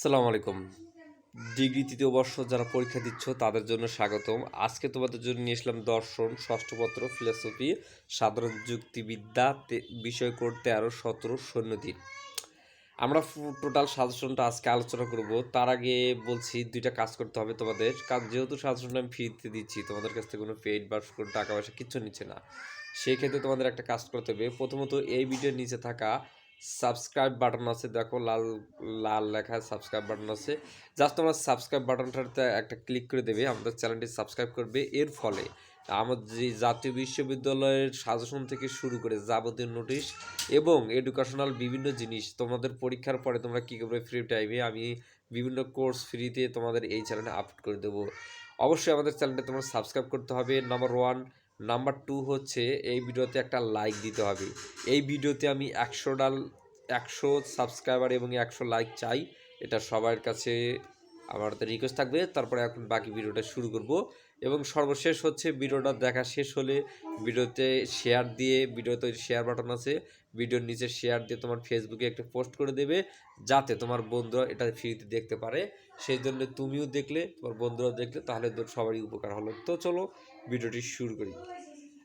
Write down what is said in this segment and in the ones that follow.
সালাম আলাইকুম। ডিগ্রি তৃতীয় বর্ষ যারা পরীক্ষা দিচ্ছ, তাদের জন্য স্বাগতম। আজকে তোমাদের জন্য নিয়ে আসলাম দর্শন ষষ্ঠপত্র ফিলোসফি সাধারণ যুক্তিবিদ্যা বিষয় কোড তেরো, সতেরো সৈন্যদিন আমরা টোটাল সাজেশনটা আজকে আলোচনা করব। তার আগে বলছি, দুইটা কাজ করতে হবে তোমাদের। কারণ যেহেতু সাজেশনটা আমি ফ্রিতে দিচ্ছি, তোমাদের কাছ থেকে কোনো পেইড বা কোনো টাকা পয়সা কিচ্ছু নিচ্ছে না। সেই ক্ষেত্রে তোমাদের একটা কাজ করতে হবে। প্রথমত এই ভিডিওর নিচে থাকা সাবস্ক্রাইব বাটন আছে, দেখো লাল লাল লেখা সাবস্ক্রাইব বাটন আছে। জাস্ট তোমরা সাবস্ক্রাইব বাটনটাতে একটা ক্লিক করে দেবে, আমাদের চ্যানেলটি সাবস্ক্রাইব করবে। এর ফলে আমাদের যে জাতীয় বিশ্ববিদ্যালয়ের সাজেশন থেকে শুরু করে যাবতীয় নোটিশ এবং এডুকেশনাল বিভিন্ন জিনিস, তোমাদের পরীক্ষার পরে তোমরা কী করবে ফ্রি টাইমে আমি বিভিন্ন কোর্স ফ্রিতে তোমাদের এই চ্যানেলে আপলোড করে দেবো। অবশ্যই আমাদের চ্যানেলটা তোমার সাবস্ক্রাইব করতে হবে। নাম্বার ওয়ান নাম্বার টু হচ্ছে এই ভিডিওতে একটা লাইক দিতে হবে। এই ভিডিওতে আমি একশো ডাল, একশো সাবস্ক্রাইবার এবং একশো লাইক চাই। এটা সবার কাছে আমার তো রিকোয়েস্ট থাকবে। তারপরে এখন বাকি ভিডিওটা শুরু করব। এবং সর্বশেষ হচ্ছে ভিডিওটা দেখা শেষ হলে ভিডিওতে শেয়ার দিয়ে, ভিডিওতে শেয়ার বাটন আছে। ভিডিওর নিচে শেয়ার দিয়ে তোমার ফেসবুকে একটা পোস্ট করে দেবে, যাতে তোমার বন্ধুরা এটা ফ্রিতে দেখতে পারে। সেই জন্য তুমিও দেখলে, তোমার বন্ধুরাও দেখলে, তাহলে সবারই উপকার হলো। তো চলো, ভিডিওটি শুরু করি।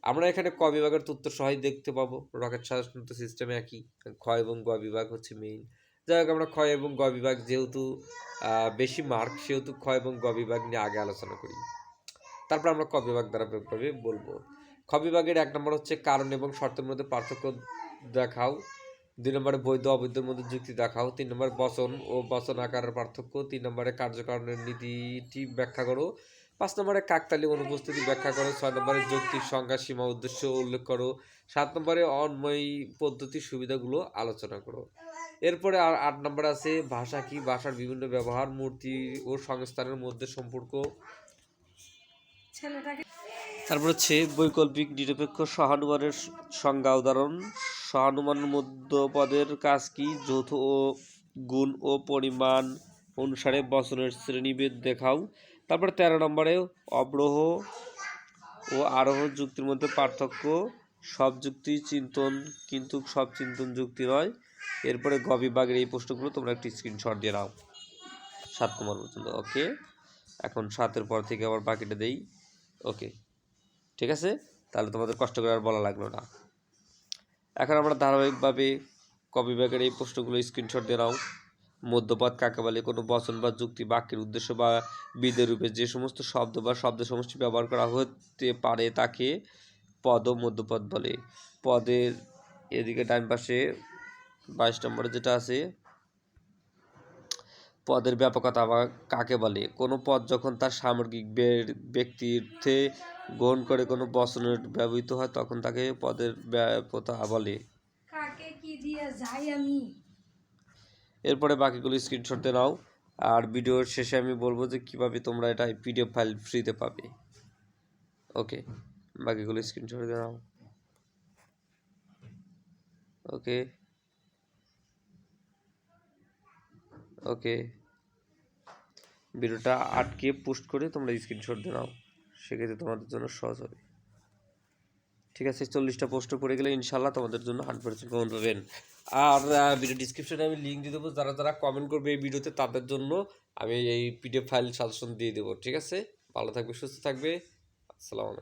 আমরা এখানে ক বিভাগের তথ্য সহায় দেখতে পাবো। রকেট সাজেশন সিস্টেমে একই। খ এবং গ বিভাগ হচ্ছে মেইন যাই হোক, আমরা ক্ষয় এবং গ বিভাগ যেহেতু বেশি মার্ক সেহেতু ক্ষয় এবং গ বিভাগ নিয়ে আগে আলোচনা করি। তারপর আমরা ক বিভাগ দ্বারা বলব। খ বিভাগের এক নম্বর হচ্ছে কারণ এবং শর্তের মধ্যে পার্থক্য দেখাও। দুই নম্বরে বৈধ অবৈধের মধ্যে যুক্তি দেখাও। তিন নম্বর বচন ও বচন আকারের পার্থক্য। তিন নম্বরে কার্যকারণের নীতিটি ব্যাখ্যা করো। পাঁচ নম্বরে কাকতালীয় অনুপস্থিতি ব্যাখ্যা করো। ছয় নম্বরে যৌক্তিক সংজ্ঞা, সীমা, উদ্দেশ্য উল্লেখ করো। সাত নম্বরে অন্ময়ী পদ্ধতির সুবিধাগুলো আলোচনা করো। এরপরে আর আট নম্বর আছে ভাষা কি? ভাষার বিভিন্ন ব্যবহার, মূর্তি ও সংস্থানের মধ্যে সম্পর্ক। ছেলেটাকে তারপর হচ্ছে বৈকল্পিক নিরপেক্ষ সহানুমানের সংজ্ঞা উদাহরণ। সহানুমান মধ্যপদের কাজ কি? যৌথ ও গুণ ও পরিমাণ অনুসারে বচনের শ্রেণীভেদ দেখাও। তারপর তেরো নম্বরে অবরোহ ও আরোহ যুক্তির মধ্যে পার্থক্য। সব যুক্তি চিন্তন, কিন্তু সব চিন্তন যুক্তি নয়। এরপরে গ বিভাগের এই প্রশ্নগুলো তোমরা একটি স্ক্রিনশট দিয়ে নাও। সাত নম্বর পর্যন্ত ওকে এখন সাতের পর থেকে আবার বাকিটা দেই ওকে ঠিক আছে? তাহলে তোমাদের কষ্ট করে আর বলা লাগল না। এখন আমরা ধারাবাহিকভাবে কপি ব্যাগের এই প্রশ্নগুলো স্ক্রিনশট দিয়ে নাও। মধ্যপদ কাকে বলে কোনো বচন বা যুক্তি, বাক্যের উদ্দেশ্য বা বিদের রূপে যে সমস্ত শব্দ বা শব্দ সমষ্টি ব্যবহার করা হতে পারে তাকে পদ ও মধ্যপদ বলে। পদের এদিকে ডান পাশে বাইশ নম্বরে যেটা আছে পদের ব্যাপকতা বা কাকে বলে? কোনো পদ যখন তার সামগ্রিক ব্যক্তিত্বে গ্রহণ করে কোনো বচনের ব্যবহৃত হয় তখন তাকে পদের ব্যাপকতা বলে। কাকে কি দিয়ে যাই আমি? এরপরে বাকিগুলো স্ক্রিনশট দিয়ে নাও। আর ভিডিওর শেষে আমি বলব যে কীভাবে তোমরা এটা পিডিএফ ফাইল ফ্রিতে পাবে। ওকে বাকিগুলো স্ক্রিনশট দিয়ে নাও। ওকে ওকে। ভিডিওটা আটকে পোস্ট করে তোমরা স্ক্রিনশট দিয়ে নাও। সেক্ষেত্রে তোমাদের জন্য সহজ হবে। ঠিক আছে, চল্লিশটা পোস্ট করে গেলে ইনশাল্লাহ তোমাদের জন্য হান্ড্রেড পার্সেন্ট কমেন্ট পাবেন। আর ভিডিও ডিসক্রিপশনে আমি লিঙ্ক দিয়ে দেবো। যারা যারা কমেন্ট করবে এই ভিডিওতে তাদের জন্য আমি এই পিডিএফ ফাইল সাজেশন দিয়ে দেবো। ঠিক আছে? ভালো থাকবে, সুস্থ থাকবে। আসসালামু